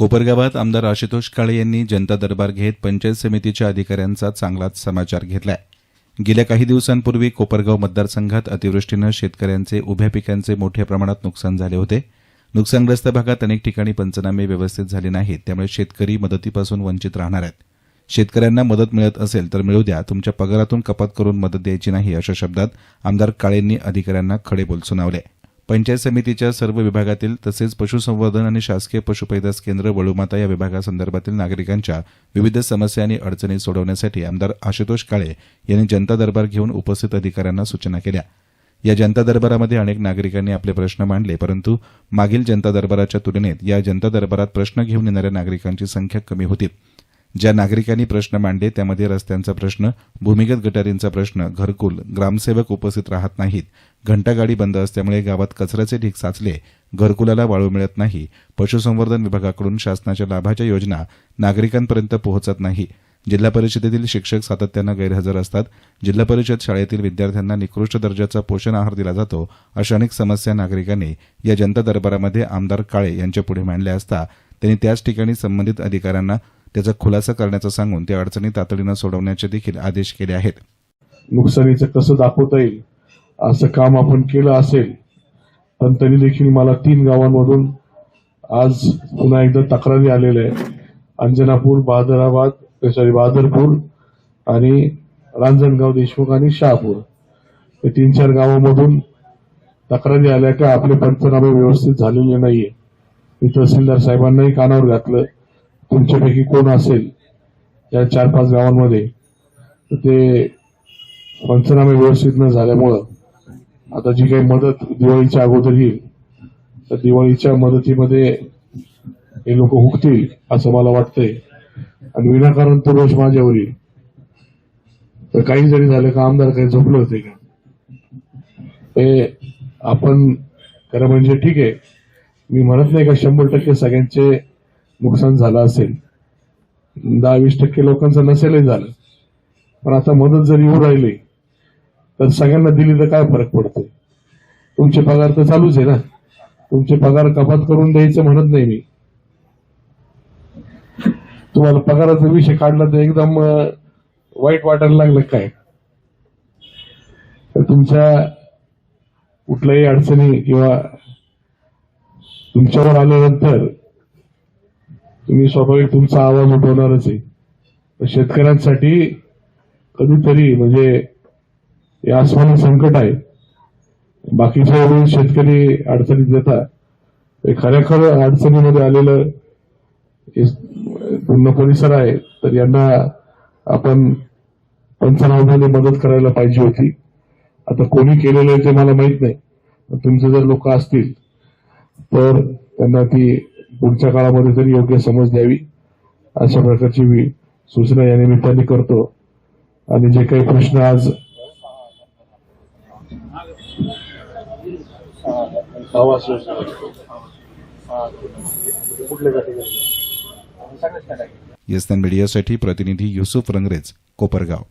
कोपरगावात आमदार आशुतोष काळे यांनी जनता दरबार घेत पंचायत समितीच्या अधिकाऱ्यांचा चांगलाच समाचार घेतलाय. गेल्या काही दिवसांपूर्वी कोपरगाव मतदारसंघात अतिवृष्टीनं शेतकऱ्यांचे उभ्या पिकांचे मोठ्या प्रमाणात नुकसान झाले होते. नुकसानग्रस्त भागात अनेक ठिकाणी पंचनामे व्यवस्थित झाले नाहीत त्यामुळे शेतकरी मदतीपासून वंचित राहणार आहेत. शेतकऱ्यांना मदत मिळत असेल तर मिळू द्या तुमच्या पगारातून कपात करून मदत द्यायची नाही अशा शब्दात आमदार काळेंनी अधिकाऱ्यांना खडे बोल सुनावले पंचायत समितीच्या सर्व विभागातील तसेच पशुसंवर्धन आणि शासकीय पशुपैदास केंद्र वळूमाता या विभागासंदर्भातील नागरिकांच्या विविध समस्या आणि अडचणी सोडवण्यासाठी आमदार आशुतोष काळे यांनी जनता दरबार घेऊन उपस्थित अधिकाऱ्यांना सूचना केल्या. या जनता दरबारामध्ये अनेक नागरिकांनी आपले प्रश्न मांडले परंतु मागील जनता दरबाराच्या तुलनेत या जनता दरबारात प्रश्न घेऊन येणाऱ्या नागरिकांची संख्या कमी होती. ज्या नागरिकांनी प्रश्न मांडले त्यामध्ये रस्त्यांचा प्रश्न भूमिगत गटारींचा प्रश्न घरकुल ग्रामसेवक उपस्थित राहत नाहीत घंटागाडी बंद असल्यामुळे गावात कचऱ्याचे ढीक साचले घरकुलाला वाळू मिळत नाही पशुसंवर्धन विभागाकडून शासनाच्या लाभाच्या योजना नागरिकांपर्यंत पोहोचत नाही. जिल्हा परिषदेतील शिक्षक सातत्यानं गैरहजर असतात. जिल्हा परिषद शाळेतील विद्यार्थ्यांना निकृष्ट दर्जाचा पोषण आहार दिला जातो अशा अनेक समस्या नागरिकांनी या जनता दरबारामध्ये आमदार काळे यांच्या पुढे मांडल्या असता त्यांनी त्याच ठिकाणी संबंधित अधिकाऱ्यांना त्याचा खुलासा करण्याचं सांगून त्या अडचणी तातडीनं सोडवण्याचे देखील आदेश केले आहेत. नुकसानीचं कसं दाखवता येईल? असं काम आपण केलं असेल पण तरी देखील मला तीन गावांमधून आज पुन्हा एकदा तक्रारी आलेल्या आहे अंजनापूर बहादराबाद सॉरी बहादरपूर आणि रांजणगाव देशमुख आणि शहापूर. हे तीन चार गावांमधून तक्रारी आल्या का आपले पंचनामे व्यवस्थित झालेले नाहीये. मी तहसीलदार साहेबांनाही कानावर घातलं. तुमच्यापैकी कोण असेल या चार पाच गावांमध्ये तर ते पंचनामे व्यवस्थित न झाल्यामुळं आता जी काही मदत दिवाळीच्या अगोदर येईल तर दिवाळीच्या मदतीमध्ये हे लोक हुकतील असं मला वाटतंय. आणि विनाकारण तो दोष माझ्यावर येईल. तर काही जरी झालं का आमदार काही झोपले होते का? हे आपण खरं म्हणजे ठीक आहे. मी म्हणत नाही का शंभर टक्के सगळ्यांचे नुकसान झालं असेल. दहा वीस टक्के लोकांचं नसेलही झालं. पण आता मदत जर येऊ राहिली तर सगळ्यांना दिली तर काय फरक पडतोय? तुमचे पगार तर चालूच आहे ना? तुमचे पगार कपात करून द्यायचं म्हणत नाही मी. तुम्हाला पगाराचा विषय काढला तर एकदम वाईट वाटायला लागलं काय? तर तुमच्या कुठल्याही अडचणी किंवा तुमच्यावर आल्यानंतर तुम्ही स्वाभाविक तुमचा आवाज उठवणारच आहे. तर शेतकऱ्यांसाठी कधीतरी म्हणजे हे आसमानी संकट आहे. बाकीच्या वेळी शेतकरी अडचणीत येतात. ते खऱ्याखर अडचणीमध्ये आलेलं हे पूर्ण परिसर आहे. तर यांना आपण पंचनामाने मदत करायला पाहिजे होती. आता कोणी केलेलं आहे ते मला माहीत नाही. तुमचे जर लोक असतील तर त्यांना ती पुढच्या काळामध्ये तरी योग्य समज द्यावी अशा प्रकारची मी सूचना या निमित्ताने करतो. आणि जे काही प्रश्न आज आवास मीडियासाठी प्रतिनिधी युसुफ रंगरेज कोपरगाव